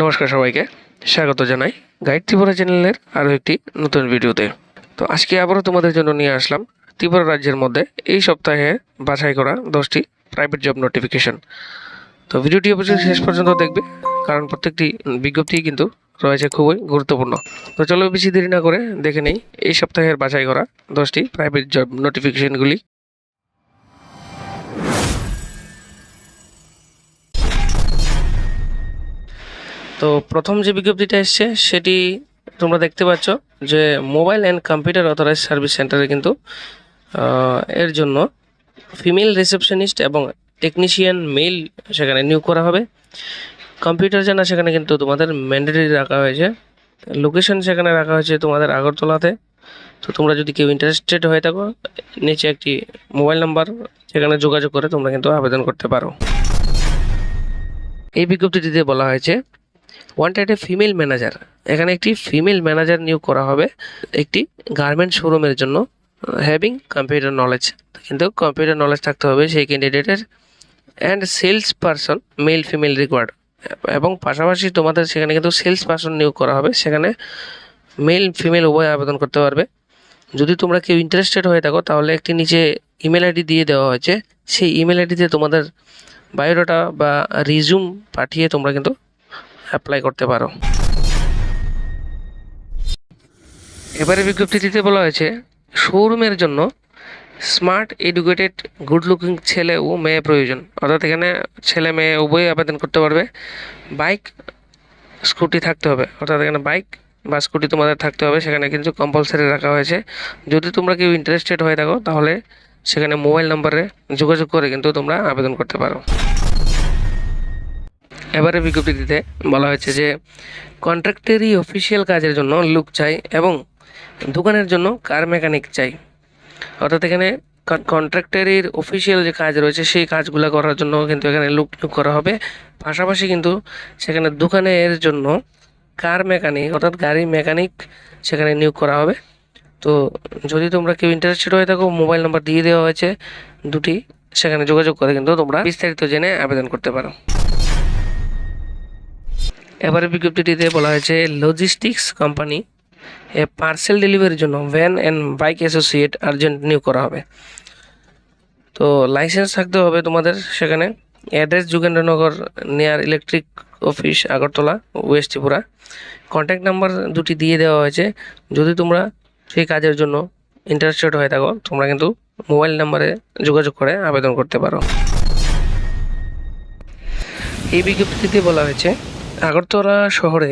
নমস্কার সবাইকে, স্বাগত জানাই গাইড ত্রিপুরা চ্যানেলের আরও একটি নতুন ভিডিওতে। তো আজকে আবারও তোমাদের জন্য নিয়ে আসলাম ত্রিপুরা রাজ্যের মধ্যে এই সপ্তাহে বাছাই করা দশটি প্রাইভেট জব নোটিফিকেশন তো ভিডিওটি অবশ্যই শেষ পর্যন্ত দেখবে, কারণ প্রত্যেকটি বিজ্ঞপ্তি কিন্তু রয়েছে খুবই গুরুত্বপূর্ণ। তো চলো বেশি দেরি না করে দেখে নেই, এই সপ্তাহের বাছাই করা দশটি প্রাইভেট জব নোটিফিকেশনগুলি তো প্রথম যে বিজ্ঞপ্তিটা এসছে, সেটি তোমরা দেখতে পাচ্ছ যে mobile and computer authorised service সেন্টারে কিন্তু এর জন্য ফিমেল রিসেপশনিস্ট এবং টেকনিশিয়ান মেল সেখানে নিয়োগ করা হবে। কম্পিউটার জানা সেখানে কিন্তু তোমাদের ম্যান্ডেটরি রাখা হয়েছে। লোকেশন সেখানে রাখা হয়েছে তোমাদের আগরতলাতে। তো তোমরা যদি কেউ ইন্টারেস্টেড হয়ে থাকো, নিচে একটি মোবাইল নাম্বার সেখানে যোগাযোগ করে তোমরা কিন্তু আবেদন করতে পারো। এই বিজ্ঞপ্তিটিতে বলা হয়েছে ওয়ান্টেড এ ফিমেল ম্যানেজার এখানে একটি ফিমেল ম্যানেজার নিয়োগ করা হবে একটি গার্মেন্ট শোরুমের জন্য হ্যাভিং কম্পিউটার নলেজ কিন্তু কম্পিউটার নলেজ থাকতে হবে সেই ক্যান্ডিডেটের and sales person male female required এবং পাশাপাশি তোমাদের সেখানে কিন্তু সেলস পারসন নিয়োগ করা হবে। সেখানে মেল ফিমেল উভয় আবেদন করতে পারবে। যদি তোমরা কেউ ইন্টারেস্টেড হয়ে থাকো, তাহলে একটি নিচে ইমেল আইডি দিয়ে দেওয়া হয়েছে। সেই ইমেল আইডিতে তোমাদের বায়োডাটা বা রিজুম পাঠিয়ে তোমরা কিন্তু অ্যাপ্লাই করতে পারো। এবারে বিজ্ঞপ্তিটিতে বলা হয়েছে শোরুমের জন্য স্মার্ট এডুকেটেড গুড লুকিং ছেলে ও মেয়ে প্রয়োজন। অর্থাৎ এখানে ছেলে, মেয়ে উভয়ই আবেদন করতে পারবে। বাইক স্কুটি থাকতে হবে। অর্থাৎ এখানে বাইক বা স্কুটি তোমাদের থাকতে হবে, সেখানে কিন্তু কম্পালসারি রাখা হয়েছে। যদি তোমরা কেউ ইন্টারেস্টেড হয়ে থাকো, তাহলে সেখানে মোবাইল নম্বরে যোগাযোগ করে কিন্তু তোমরা আবেদন করতে পারো। এবারে বিজ্ঞপ্তিতে বলা হয়েছে যে কন্ট্রাক্টরি অফিসিয়াল কাজের জন্য লুক চাই এবং দোকানের জন্য কার মেকানিক চাই। অর্থাৎ এখানে কন্ট্রাক্টরির অফিসিয়াল যে কাজ রয়েছে সেই কাজগুলো করার জন্য কিন্তু এখানে লুক নিয়োগ করা হবে। পাশাপাশি কিন্তু সেখানে দোকানের জন্য কার মেকানিক অর্থাৎ গাড়ি মেকানিক সেখানে নিয়োগ করা হবে। তো যদি তোমরা কেউ ইন্টারেস্টেড হয়ে থাকো মোবাইল নাম্বার দিয়ে দেওয়া হয়েছে দুটি, সেখানে যোগাযোগ করে কিন্তু তোমরা বিস্তারিত জেনে আবেদন করতে পারো। এবারে বিজ্ঞপ্তিটিতে বলা হয়েছে লজিস্টিক্স কোম্পানি এ পার্সেল ডেলিভারির জন্য van and bike associate urgent নিয়োগ করা হবে। তো লাইসেন্স থাকতে হবে তোমাদের সেখানে। Address Jugendranagar near electric office Agartala west Tripura. Contact number দুটি দিয়ে দেওয়া হয়েছে। যদি তোমরা সেই কাজের জন্য ইন্টারেস্টেড হয়ে থাকো, তোমরা কিন্তু মোবাইল নাম্বারে যোগাযোগ করে আবেদন করতে পারো। এই বিজ্ঞপ্তিতে বলা হয়েছে আগরতলা শহরে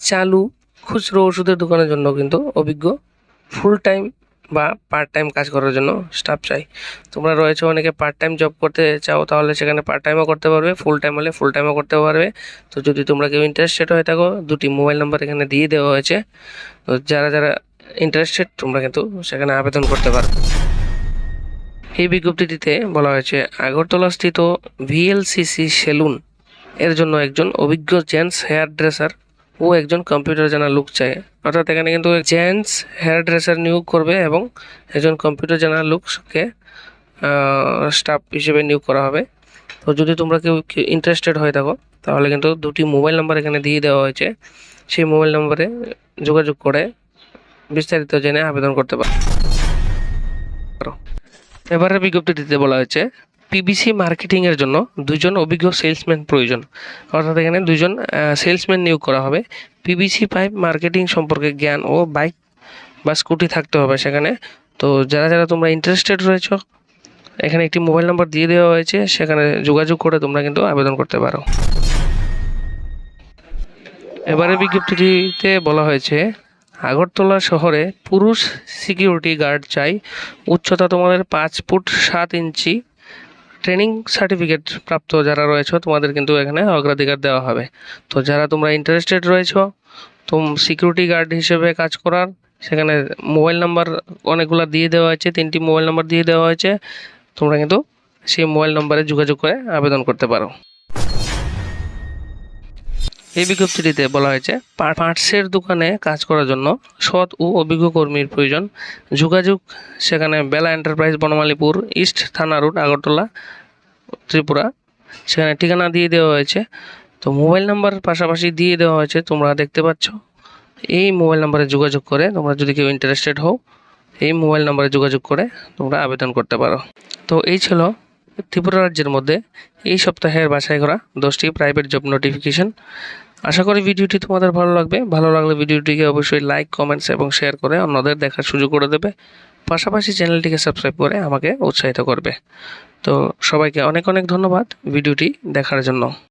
চালু খুচরো ওষুধের দোকানের জন্য কিন্তু অভিজ্ঞ ফুল টাইম বা পার্ট টাইম কাজ করার জন্য স্টাফ চাই। তোমরা রয়েছে অনেকে পার্ট টাইম জব করতে চাও, তাহলে সেখানে পার্ট টাইমও করতে পারবে ফুল টাইম হলে ফুল টাইমও করতে পারবে। তো যদি তোমরা কেউ ইন্টারেস্টেড হয়ে থাকো, দুটি মোবাইল নাম্বার এখানে দিয়ে দেওয়া হয়েছে। তো যারা যারা ইন্টারেস্টেড তোমরা কিন্তু সেখানে আবেদন করতে পারো। এই বিজ্ঞপ্তিটিতে বলা হয়েছে আগরতলা স্থিত ভিএলসিসি সেলুন এর জন্য একজন অভিজ্ঞ জেন্টস হেয়ার ড্রেসার ও একজন কম্পিউটার জানা লোক চাই। অর্থাৎ এখানে কিন্তু জেন্টস হেয়ার ড্রেসার নিয়োগ করবে এবং একজন কম্পিউটার জানা লোককে স্টাফ হিসেবে নিয়োগ করা হবে। তো যদি তোমরা কেউ ইন্টারেস্টেড হয়ে থাকো, তাহলে কিন্তু দুটি মোবাইল নাম্বার এখানে দিয়ে দেওয়া হয়েছে। সেই মোবাইল নম্বরে যোগাযোগ করে বিস্তারিত জেনে আবেদন করতে পারো। এবারে বিজ্ঞপ্তিটিতে বলা হয়েছে পিবিসি মার্কেটিং এর জন্য দুজন অভিজ্ঞ সেলসম্যান প্রয়োজন। অর্থাৎ এখানে দুজন সেলসম্যান নিয়োগ করা হবে। পিবিসি পাইপ মার্কেটিং সম্পর্কে জ্ঞান ও বাইক বা স্কুটি থাকতে হবে সেখানে। তো যারা যারা তোমরা ইন্টারেস্টেড রয়েছো, এখানে একটি মোবাইল নাম্বার দিয়ে দেওয়া হয়েছে, সেখানে যোগাযোগ করে তোমরা কিন্তু আবেদন করতে পারো। এবারে বিজ্ঞপ্তিটিতে বলা হয়েছে, আগরতলা শহরে পুরুষ সিকিউরিটি গার্ড চাই। উচ্চতা তোমাদের পাঁচ ফুট সাত ইঞ্চি ট্রেনিং সার্টিফিকেট প্রাপ্ত যারা রয়েছে, তোমাদের কিন্তু এখানে অগ্রাধিকার দেওয়া হবে। তো যারা তোমরা ইন্টারেস্টেড রয়েছ, তোম সিকিউরিটি গার্ড হিসেবে কাজ করার, সেখানে মোবাইল নাম্বার অনেকগুলো দিয়ে দেওয়া হয়েছে, তিনটি মোবাইল নাম্বার দিয়ে দেওয়া হয়েছে, তোমরা কিন্তু সেই মোবাইল নম্বরে যোগাযোগ করে আবেদন করতে পারো। এই বিজ্ঞপ্তিটিতে বলা হয়েছে পার্টসের দোকানে কাজ করার জন্য সৎ ও অভিজ্ঞ কর্মীর প্রয়োজন। যোগাযোগ সেখানে বেলা এন্টারপ্রাইজ বনমালীপুর ইস্ট থানা রোড, আগরতলা, ত্রিপুরা। সেখানে ঠিকানা দিয়ে দেওয়া হয়েছে। তো মোবাইল নাম্বার পাশাপাশি দিয়ে দেওয়া হয়েছে, তোমরা দেখতে পাচ্ছ। এই মোবাইল নাম্বারে যোগাযোগ করে তোমরা যদি কেউ ইন্টারেস্টেড হও, এই মোবাইল নাম্বারে যোগাযোগ করে তোমরা আবেদন করতে পারো। তো এই ছিল ত্রিপুরা রাজ্যের মধ্যে এই সপ্তাহের বাসায় করা দশটি প্রাইভেট জব নোটিফিকেশন আশা করি ভিডিওটি তোমাদের ভালো লাগবে। ভালো লাগলে ভিডিওটিকে অবশ্যই লাইক কমেন্টস এবং শেয়ার করে অন্যদের দেখার সুযোগ করে দেবে। পাশাপাশি চ্যানেলটিকে সাবস্ক্রাইব করে আমাকে উৎসাহিত করবে। তো সবাইকে অনেক অনেক ধন্যবাদ ভিডিওটি দেখার জন্য।